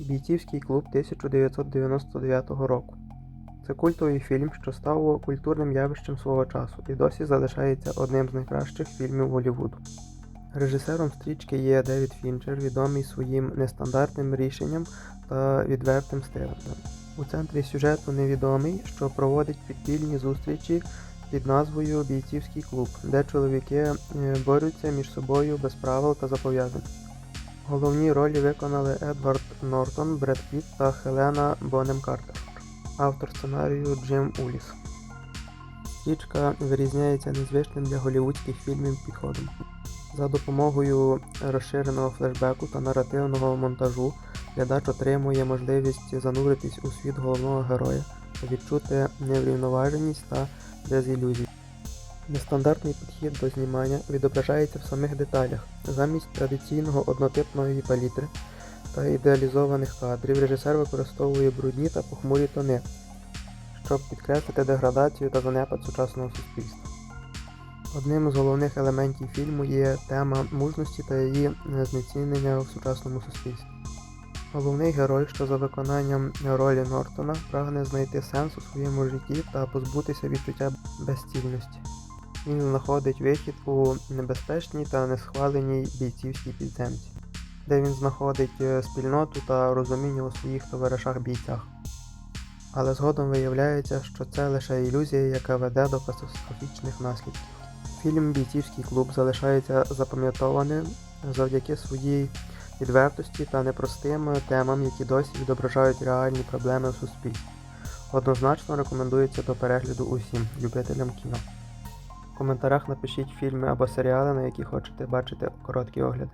Бійцівський клуб 1999 року. Це культовий фільм, що став культурним явищем свого часу і досі залишається одним з найкращих фільмів Голлівуду. Режисером стрічки є Девід Фінчер, відомий своїм нестандартним рішенням та відвертим стилем. У центрі сюжету невідомий, що проводить підпільні зустрічі під назвою Бійцівський клуб, де чоловіки е, борються між собою без правил та зобов'язань. Головні ролі виконали Едвард Нортон, Бред Піт та Хелена Бонем Картер. Автор сценарію Джим Уліс. Стрічка вирізняється незвичним для голівудських фільмів підходом. За допомогою розширеного флешбеку та наративного монтажу глядач отримує можливість зануритись у світ головного героя відчути неврівноваженість та дезілюзію. Нестандартний підхід до знімання відображається в самих деталях. Замість традиційного однотипної палітри та ідеалізованих кадрів режисер використовує брудні та похмурі тони, щоб підкреслити деградацію та занепад сучасного суспільства. Одним з головних елементів фільму є тема мужності та її знецінення в сучасному суспільстві. Головний герой, що за виконанням ролі Нортона, прагне знайти сенс у своєму житті та позбутися відчуття безцільності. Він знаходить вихід у небезпечній та несхваленій бійцівській підземці, де він знаходить е, спільноту та розуміння у своїх товаришах бійцях. Але згодом виявляється, що це лише ілюзія, яка веде до катастрофічних наслідків. Фільм Бійцівський клуб залишається запам'ятованим завдяки своїй відвертості та непростим темам, які досі відображають реальні проблеми в суспільстві. Однозначно рекомендується до перегляду усім любителям кіно. В коментарях напишіть фільми або серіали, на які хочете бачити короткі огляди.